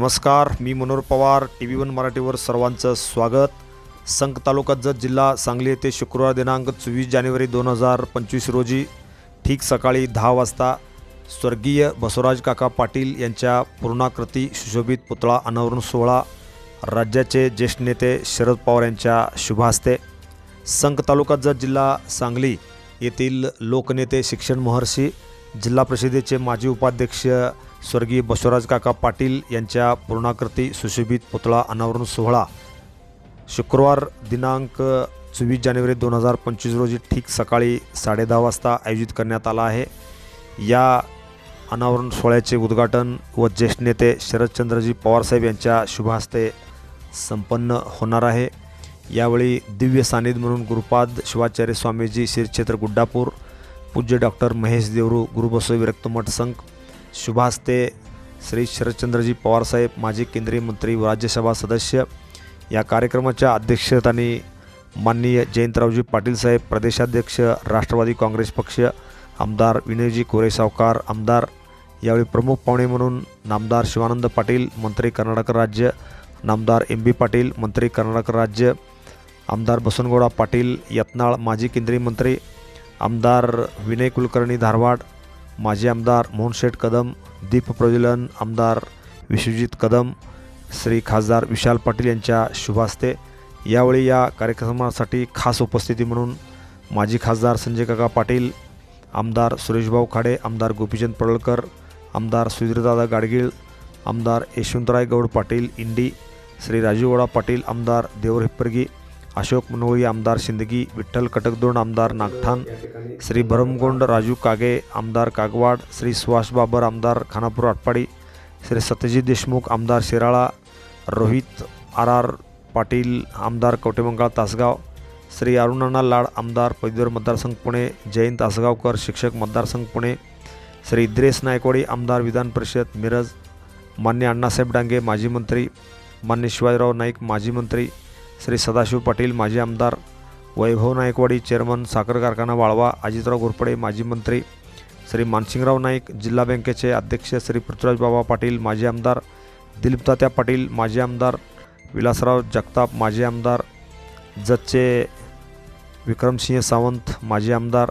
नमस्कार मी Manohar Pawar T V one मराठीवर सर्वांचं स्वागत. संक तालुका जत जिल्हा सांगली येथे शुक्रवार दिनांक चोवीस जानेवारी दोन हजार पंचवीस रोजी ठीक सकाळी दहा वाजता स्वर्गीय बसवराज काका पाटील यांच्या पूर्णाकृती सुशोभित पुतळा अनावरण सोहळा राज्याचे ज्येष्ठ नेते शरद पवार यांच्या शुभहस्ते संक तालुका जत जिल्हा सांगली येथील लोकनेते शिक्षण महर्षी जिल्हा परिषदेचे माजी उपाध्यक्ष स्वर्गीय बसवराज काका पाटील यांच्या पूर्णाकृती सुशोभित पुतळा अनावरण सोहळा. शुक्रवार दिनांक चोवीस जानेवारी दोन हजार पंचवीस रोजी ठीक सकाळी साडेदहा वाजता आयोजित करण्यात आला आहे. या अनावरण सोहळ्याचे उद्घाटन व ज्येष्ठ नेते शरदचंद्रजी पवारसाहेब यांच्या शुभहस्ते संपन्न होणार आहे. यावेळी दिव्य सानिध्य म्हणून गुरुपाद शिवाचार्य स्वामीजी श्रीक्षेत्र गुड्डापूर पूज्य डॉक्टर महेश देवरू गुरुबसव विरक्तमठ संघ शुभास्ते श्री शरदचंद्रजी पवारसाहेब माजी केंद्रीय मंत्री व राज्यसभा सदस्य. या कार्यक्रमाच्या अध्यक्षस्थानी माननीय जयंतरावजी पाटील साहेब प्रदेशाध्यक्ष राष्ट्रवादी काँग्रेस पक्ष आमदार विनयजी कोरे सावकार आमदार यावेळी प्रमुख पाहुणे म्हणून नामदार शिवानंद पाटील मंत्री कर्नाटक राज्य नामदार एम बी पाटील मंत्री कर्नाटक राज्य आमदार बसवनगौडा पाटील यत्नाळ माजी केंद्रीय मंत्री आमदार विनय कुलकर्णी धारवाड माजी आमदार मोहनशेठ कदम दीप प्रज्वलन आमदार विश्वजित कदम श्री खासदार विशाल पाटील यांच्या शुभास्ते. यावेळी या कार्यक्रमासाठी खास उपस्थिती म्हणून माजी खासदार संजय काका पाटील आमदार सुरेशभाऊ खाडे आमदार गोपीचंद पडळकर आमदार सुधीरदादा गाडगीळ आमदार यशवंतराय गौड पाटील इंडी श्री राजूगौडा पाटील आमदार देवर हिप्परगी अशोक मनोळी आमदार शिंदगी विठ्ठल कटकदोंड आमदार नागठाण श्री भरमगोंड राजू कागे आमदार कागवाड श्री सुहास बाबर आमदार खानापूर आटपाडी श्री सत्यजित देशमुख आमदार शिराळा रोहित आर आर पाटील आमदार कवटेमंगाळ तासगाव श्री अरुणाना लाड आमदार पदवीधर मतदारसंघ पुणे जयंत आसगावकर शिक्षक मतदारसंघ पुणे श्री इद्रेस नायकवाडी आमदार विधान परिषद मिरज मान्य अण्णासाहेब डांगे माजी मंत्री मान्य शिवाजीराव नाईक माजी मंत्री श्री सदाशिव पाटील माजी आमदार वैभव नायकवाडी चेअरमन साखर कारखाना वाळवा अजितराव घोरपडे माजी मंत्री श्री मानसिंगराव नाईक जिल्हा बँकेचे अध्यक्ष श्री पृथ्वीराज बाबा पाटील माजी आमदार दिलीप तात्या पाटील माजी आमदार विलासराव जगताप माजी आमदार जतचे विक्रमसिंह सावंत माजी आमदार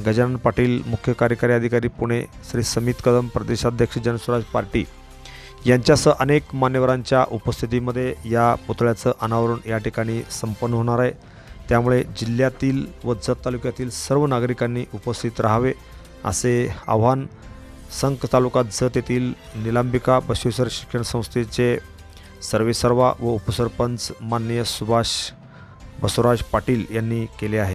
गजानन पाटील मुख्य कार्यकारी अधिकारी पुणे श्री समित कदम प्रदेशाध्यक्ष जनस्वराज पार्टी यांच्यासह अनेक मान्यवरांच्या उपस्थितीमध्ये या पुतळ्याचं अनावरण या ठिकाणी संपन्न होणार आहे. त्यामुळे जिल्ह्यातील व जत तालुक्यातील सर्व नागरिकांनी उपस्थित राहावे असे आव्हान संक तालुका जत येथील निलांबिका बसवेश्वर शिक्षण संस्थेचे सर्वेसर्वा व उपसरपंच माननीय सुभाष बसवराज पाटील यांनी केले आहे.